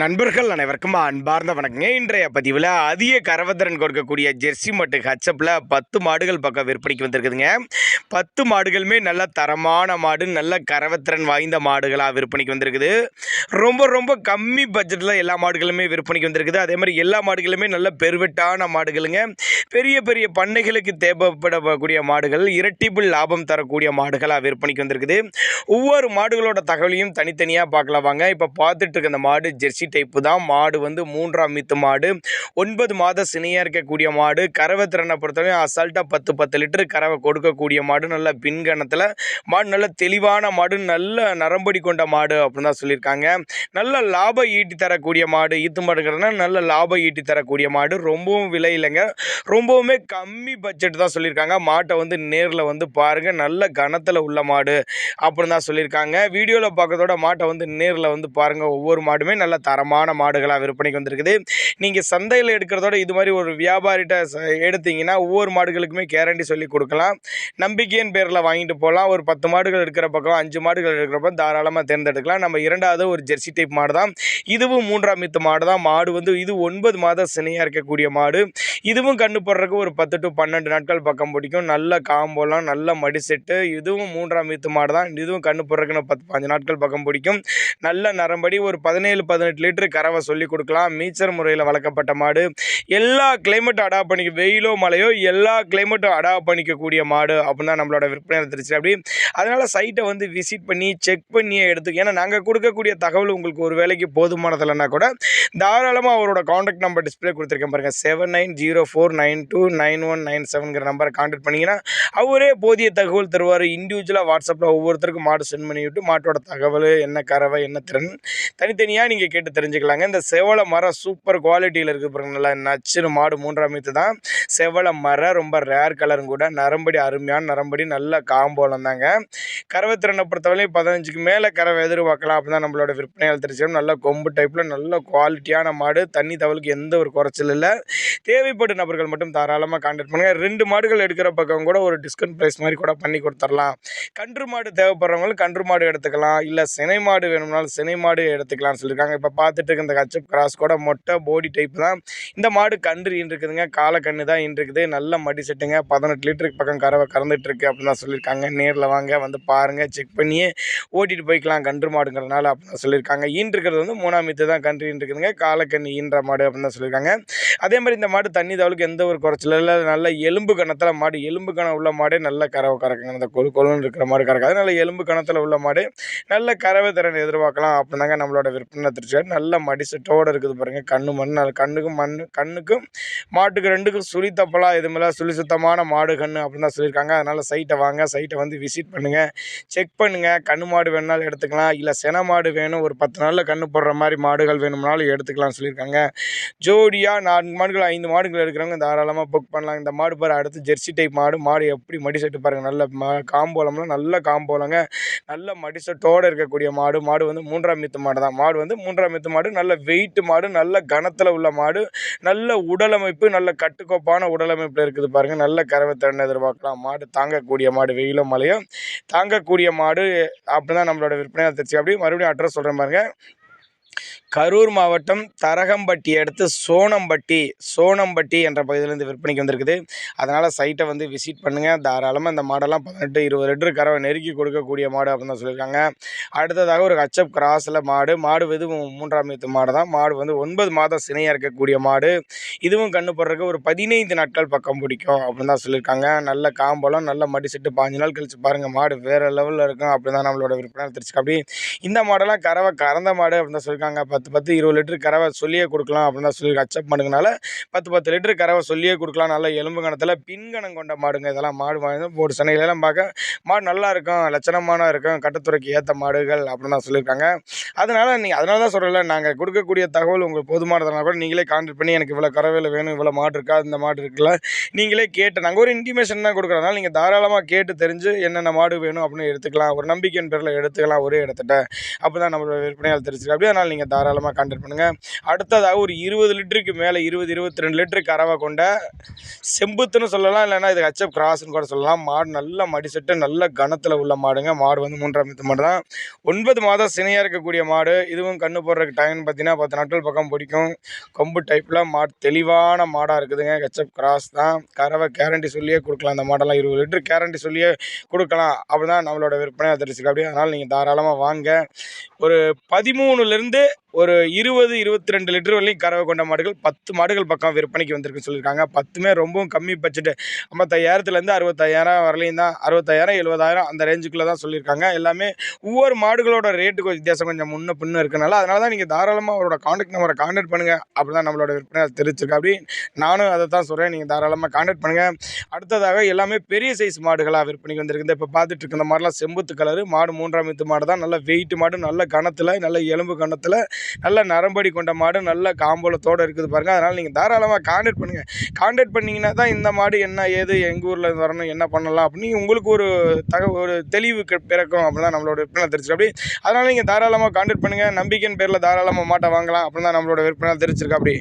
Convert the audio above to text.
நண்பர்கள் அனைவருக்கும் அன்பார்ந்த வணக்கங்க. இன்றைய பதிவில் அதிக கரவத்திறன் கொடுக்கக்கூடிய ஜெர்சி மட்டு ஹச்சப்பில் பத்து மாடுகள் பக்கம் விற்பனைக்கு வந்திருக்குதுங்க. பத்து மாடுகளுமே நல்ல தரமான மாடு நல்ல கரவத்திறன் வாய்ந்த மாடுகளாக விற்பனைக்கு வந்திருக்குது. ரொம்ப ரொம்ப கம்மி பட்ஜெட்டில் எல்லா மாடுகளுமே விற்பனைக்கு வந்திருக்குது. அதே மாதிரி எல்லா மாடுகளுமே நல்ல பெருவெட்டான மாடுகளுங்க. பெரிய பெரிய பண்ணைகளுக்கு தேவைப்படக்கூடிய மாடுகள் இரட்டிப்பு லாபம் தரக்கூடிய மாடுகளாக விற்பனைக்கு வந்திருக்குது. ஒவ்வொரு மாடுகளோட தகவலையும் தனித்தனியாக பார்க்கலாம் வாங்க இப்போ பார்த்துட்டு இருக்க அந்த மாடு ஜெர்சி டைப்பு தான். மாடு வந்து மூன்றாம் மீத்து மாடு ஒன்பது மாத சினையாக இருக்கக்கூடிய மாடு கறவை திறனை பொறுத்தவரையும் அசால்ட்டாக பத்து பத்து லிட்டர் கறவை கொடுக்கக்கூடிய மாடு நல்ல பின்கணத்தில் மாடு நல்ல தெளிவான மாடு நல்ல நரம்படி கொண்ட மாடு அப்படின்னு தான் சொல்லியிருக்காங்க. நல்ல லாபம் ஈட்டி தரக்கூடிய மாடு ஈத்து மாடுங்கிறதுனா நல்ல லாபம் ஈட்டி தரக்கூடிய மாடு ரொம்பவும் விலை இல்லைங்க. ரொம்பவுமே கம்மி பட்ஜெட் தான் சொல்லியிருக்காங்க. மாட்டை வந்து நேரில் வந்து பாருங்கள் நல்ல கனத்தில் உள்ள மாடு அப்படின்னு தான் சொல்லியிருக்காங்க. வீடியோவில் பார்க்கறதோட மாட்டை வந்து நேரில் வந்து பாருங்கள் ஒவ்வொரு மாடுமே நல்ல தரமான மாடுகளாக விற்பனைக்கு வந்திருக்குது. நீங்கள் சந்தையில் எடுக்கிறதோட இது மாதிரி ஒரு வியாபாரிகிட்ட எடுத்தீங்கன்னா ஒவ்வொரு மாடுகளுக்குமே கேரண்டி சொல்லி கொடுக்கலாம். நம்பிக்கையின் பேரில் வாங்கிட்டு போகலாம் ஒரு பத்து மாடுகள் எடுக்கிற பக்கம் அஞ்சு மாடுகள் எடுக்கிறப்ப தாராளமாக தேர்ந்தெடுக்கலாம். நம்ம இரண்டாவது ஒரு ஜெர்சி டைப் மாடு தான் இதுவும் மூன்றாம் மித்து மாடு தான் மாடு வந்து இது ஒன்பது மாத சினையாக இருக்கக்கூடிய மாடு. இதுவும் கண்ணு போடுறதுக்கு ஒரு பத்து டு பன்னெண்டு நாட்கள் பக்கம் பிடிக்கும். நல்ல காம்போலாம் நல்ல மடி செட்டு இதுவும் மூன்றாம் மீத்து மாடு தான் இதுவும் கண்ணு போடுறதுக்கு பத்து பஞ்சு நாட்கள் பக்கம் பிடிக்கும். நல்ல நரம்படி ஒரு பதினேழு பதினெட்டு லிட்டர் கறவை சொல்லி கொடுக்கலாம். மீச்சர் முறையில் வளர்க்கப்பட்ட மாடு. எல்லா கிளைமேட்டும் அடாப்ட் பண்ணிக்க வெயிலோ மழையோ எல்லா கிளைமேட்டும் அடாப்ட் பண்ணிக்கக்கூடிய மாடு அப்படின்னு தான் நம்மளோட விற்பனை திருச்சி அப்படி அதனால் சைட்டை வந்து விசிட் பண்ணி செக் பண்ணியே எடுத்து ஏன்னா நாங்கள் கொடுக்கக்கூடிய தகவல் உங்களுக்கு ஒரு வேலைக்கு போதுமானதில்லைன்னா கூட தாராளமாக அவரோட காண்டாக்ட் நம்பர் டிஸ்பிளே கொடுத்துருக்கேன் பாருங்கள் seven nine zero four nine two nine one nine செவன்கிற நம்பரை காண்டாக்ட் பண்ணிங்கன்னா அவரே போதிய தகவல் தருவார். இண்டிவிஜுவலாக வாட்ஸ்அப்பில் ஒவ்வொருத்தருக்கும் மாடு சென்ட் பண்ணி விட்டு மாட்டோட தகவல் என்ன கறவை என்ன திறன் தனித்தனியாக நீங்கள் கேட்டு தெரிஞ்சுக்கலாங்க. இந்த செவலை மரம் சூப்பர் குவாலிட்டியில் இருக்குது பாருங்க. நல்லா நச்சுன்னு மாடு மூன்றாம் மீத்து தான். செவலை மரம் ரொம்ப ரேர் கலரும் கூட. நரம்படி அருமையான நரம்படி நல்ல காம்போலம் தாங்க. கறவை திறனை பொறுத்தவரையும் பதினஞ்சுக்கு மேலே கறவை எதிர்பார்க்கலாம். அப்படி தான் நம்மளோட விற்பனையால் தெரிஞ்சிடும் நல்ல கொம்பு டைப்பில் நல்ல குவாலிட்டியான மாடு. தண்ணி தவளுக்கு எந்த ஒரு குறைச்சல் இல்லை. தேவைப்படும் நபர்கள் மட்டும் தாராளமாக கான்டாக்ட் பண்ணுங்கள் ரெண்டு மாடுகள் எடுக்கிற பக்கம் கூட ஒரு டிஸ்கவுண்ட் ப்ரைஸ் மாதிரி கூட பண்ணி கொடுத்துர்லாம் கன்று மாடு தேவைப்படுறவங்களும் கன்று மாடு எடுத்துக்கலாம். இல்லை சினை மாடு வேணும்னாலும் சினை மாடு எடுத்துக்கலாம்னு சொல்லியிருக்காங்க இப்போ பார்த்துட்டு இருக்க இந்த கச்சப் கிராஸ் கூட மொட்டை போடி டைப் தான். இந்த மாடு கன்று ஈன்று இருக்குதுங்க கன்று தான் ஈன்று இருக்குது நல்ல மடி செட்டுங்க. பதினெட்டு லிட்டருக்கு பக்கம் கறவை கறந்துட்டு இருக்கு அப்படின்னு தான் சொல்லியிருக்காங்க நேரில் வாங்க வந்து பாருங்கள் செக் பண்ணியே ஓட்டிட்டு போய்க்கலாம் கன்று மாடுங்கிறதுனால அப்படின்னு சொல்லியிருக்காங்க ஈன்று இருக்கிறது வந்து மூணாம் மீத்து தான் கன்று இருக்குதுங்க காலக்கன்று ஈன்ற மாடு அப்படின்னு தான் சொல்லியிருக்காங்க அதே மாதிரி இந்த மாடு தண்ணி தவளுக்கு எந்த ஒரு குறைச்சலும் இல்லை. நல்ல எலும்பு கணத்தில் மாடு எலும்பு கணம் உள்ள மாடே நல்ல கறவை கறக்குங்க. அந்த கொழு கொழுன்னு இருக்கிற மாடு கறக்காது நல்ல எலும்பு கணத்தில் உள்ள மாடு நல்ல கறவை திறன் எதிர்பார்க்கலாம் அப்படின்னாங்க நம்மளோட விற்பனை திருச்சி நல்ல மடி செட்டோடு இருக்குது பாருங்கள் கண்ணு மண் நல்ல கண்ணுக்கும் மண் கண்ணுக்கும் மாட்டுக்கு ரெண்டுக்கும் சுழி தப்பலாம் எதுவுமே சுழி சுத்தமான மாடு கண்ணு அப்படின்னு தான் சொல்லியிருக்காங்க. அதனால் சைட்டை வாங்க சைட்டை வந்து விசிட் பண்ணுங்கள் செக் பண்ணுங்கள் கண்ணு மாடு வேணுனாலும் எடுத்துக்கலாம். இல்லை சென மாடு வேணும் ஒரு பத்து நாளில் கண்ணு போடுற மாதிரி மாடுகள் வேணும்னாலும் எடுத்துக்கலாம்னு சொல்லியிருக்காங்க. ஜோடியாக நான்கு மாடுகள் ஐந்து மாடுகள் எடுக்கிறவங்க தாராளமாக புக் பண்ணலாம். இந்த மாடு பாரு அடுத்து ஜெர்சி டைப் மாடு. மாடு எப்படி மடி செட்டு பாருங்கள் நல்ல மா காம்போலம்லாம் நல்ல காம்போலங்க நல்ல மடி செட்டோடு இருக்கக்கூடிய மாடு. மாடு வந்து மூன்றாம் மித்து மாடு தான் மாடு வந்து மூன்றாம் மித்து மாடு. நல்ல வெயிட் மாடு. நல்ல கனத்தில் உள்ள மாடு. நல்ல உடலமைப்பு நல்ல கட்டுக்கோப்பான உடலமைப்பில் இருக்குது பாருங்கள் நல்ல கறவை திறன் எதிர்பார்க்கலாம். மாடு தாங்கக்கூடிய மாடு வெயிலும் மழையும் தாங்கக்கூடிய மாடு அப்படி தான் நம்மளோட விற்பனையாக தெரிச்சு அப்படியே மறுபடியும் அட்ரஸ் சொல்கிறேன் பாருங்கள் கரூர் மாவட்டம் தரகம்பட்டி அடுத்து சோனம்பட்டி சோனம்பட்டி என்ற பகுதியிலேருந்து விற்பனைக்கு வந்திருக்குது. அதனால் சைட்டை வந்து விசிட் பண்ணுங்கள் தாராளமாக இந்த மாடெல்லாம் பதினெட்டு இருபது லிட்டர் கறவை நெருக்கி கொடுக்கக்கூடிய மாடு அப்படின்னு தான் சொல்லியிருக்காங்க. அடுத்ததாக ஒரு ஹச்சப் கிராஸில் மாடு. மாடு வந்து மூன்றாம் மாடு தான் மாடு வந்து ஒன்பது மாதம் சினையாக இருக்கக்கூடிய மாடு. இதுவும் கண்ணு போடுறதுக்கு ஒரு பதினைந்து நாட்கள் பக்கம் பிடிக்கும் அப்படின்னு தான் சொல்லியிருக்காங்க. நல்ல காம்பலம் நல்ல மடி செட்டு பாஞ்சு நாள் கழிச்சு பாருங்கள் மாடு வேறு லெவலில் இருக்கும் அப்படி தான் நம்மளோட விற்பனை தெரிச்சு அப்படி இந்த மாடெல்லாம் கறவை கறந்த மாடு அப்படின்னு தான் சொல்லியிருக்காங்க. பத்து பத்து இருபது லிட்டர் கறவை சொல்லியே கொடுக்கலாம் அப்படின்னு சொல்லி அக்செப்ட் பண்ணுங்கனால பத்து பத்து லிட்டர் கறவை சொல்லியே கொடுக்கலாம். நல்ல எலும்பு கணத்தில் பின்கணம் கொண்ட மாடுங்க. இதெல்லாம் மாடு வாங்கி ஒரு சென்னையிலலாம் பார்க்க மாடு நல்லா இருக்கும் லட்சணமான இருக்கும் கட்டுத்துறைக்கு ஏற்ற மாடுகள் அப்படின்னு தான் சொல்லியிருக்காங்க. அதனால் நீங்கள் அதனால தான் சொல்கிறல நாங்கள் கொடுக்கக்கூடிய தகவல் உங்களுக்கு போதுமானதுனால கூட நீங்களே கான்டாக்ட் பண்ணி எனக்கு இவ்வளோ கறவையில் வேணும் இவ்வளோ மாடு இருக்கா இந்த மாடு இருக்குல்ல நீங்களே கேட்டு நாங்கள் ஒரு இன்டிமேஷன் தான் கொடுக்குறதுனால நீங்கள் தாராளமாக கேட்டு தெரிஞ்சு என்னென்ன மாடு வேணும் அப்படின்னு எடுத்துக்கலாம். ஒரு நம்பிக்கையின் பேரில் எடுத்துக்கலாம் ஒரே இடத்துட்ட. அப்போ தான் நம்மளோட விற்பனையால் தெரிஞ்சுக்கலாம் அப்படியே அதனால் நீங்கள் தாராளமாக தாராளமாக கான்டாக்ட் பண்ணுங்கள் அடுத்ததாக ஒரு இருபது லிட்டருக்கு மேலே இருபது இருபத்தி ரெண்டு லிட்டரு கறவை கொண்ட செம்புத்துன்னு சொல்லலாம். இல்லைன்னா இது ஹெச்எப் கிராஸ்ன்னு கூட சொல்லலாம். மாடு நல்ல மடிசெட்டு நல்ல கனத்தில் உள்ள மாடுங்க. மாடு வந்து மூன்றாம் மித்து மாடு தான். ஒன்பது மாதம் சினையாக இருக்கக்கூடிய மாடு. இதுவும் கண்ணு போடுறதுக்கு டைம் பார்த்தீங்கன்னா பத்து நாட்கள் பக்கம் பிடிக்கும். கொம்பு டைப்பில் மாடு தெளிவான மாடாக இருக்குதுங்க. ஹெச்எப் கிராஸ் தான். கறவை கேரண்டி சொல்லியே கொடுக்கலாம். அந்த மாடெல்லாம் இருபது லிட்டர் கேரண்டி சொல்லியே கொடுக்கலாம். அப்படி தான் நம்மளோட விற்பனை அதிர்ச்சிக்கு அப்படியே. அதனால் நீங்கள் தாராளமாக வாங்க. ஒரு பதிமூணுலேருந்து ஒரு இருபது இருபத்தி ரெண்டு லிட்டர் வரலையும் கறவை கொண்ட மாடுகள் பத்து மாடுகள் பக்கம் விற்பனைக்கு வந்திருக்குன்னு சொல்லியிருக்காங்க. பத்துமே ரொம்பவும் கம்மி பட்ஜெட்டு ஐம்பத்தையாயிரத்துலேருந்து அறுபத்தாயிரம் வரலையும் தான் அறுபத்தாயிரம் எழுபதாயிரம் அந்த ரேஞ்சுக்குள்ளே தான் சொல்லியிருக்காங்க. எல்லாமே ஒவ்வொரு மாடுகளோட ரேட்டு கொஞ்சம் வித்தியாசம் கொஞ்சம் முன்ன பின்னு இருக்கனால அதனால தான் நீங்கள் தாராளமாக அவரோட காண்டாக்ட் நம்பரை காண்டாக்ட் பண்ணுங்கள் அப்படி தான் நம்மளோட விற்பனை தெரிஞ்சிருக்கா அப்படி நானும் அதை தான் சொல்கிறேன் நீங்கள் தாராளமாக காண்டாக்ட் பண்ணுங்கள் அடுத்ததாக எல்லாமே பெரிய சைஸ் மாடுகளாக விற்பனைக்கு வந்திருக்குது. இப்போ பார்த்துட்டு இருக்க இந்த மாதிரிலாம் செம்புத்து கலரு மாடு மூன்றாம் வித்து மாடு தான். நல்ல வெயிட் மாடு நல்ல கணத்தில் நல்ல எலும்பு கணத்தில் நல்ல நரம்படி கொண்ட மாடு நல்ல காம்போலத்தோடு இருக்குது பாருங்கள் அதனால் நீங்கள் தாராளமாக காண்டாக்ட் பண்ணுங்கள் காண்டாக்ட் பண்ணிங்கன்னா தான் இந்த மாடு என்ன ஏது எங்கள் ஊரில் வரணும் என்ன பண்ணலாம் அப்படின்னு உங்களுக்கு ஒரு தக ஒரு தெளிவு பிறக்கும். அப்படின்னு தான் நம்மளோட விற்பனை தெரிஞ்சிருக்கு அப்படி அதனால் நீங்கள் தாராளமாக காண்டாக்ட் பண்ணுங்கள் நம்பிக்கையின் பேரில் தாராளமாக மாட்டை வாங்கலாம். அப்படின்னு தான் நம்மளோட விற்பனை தெரிஞ்சிருக்கு. அப்படி.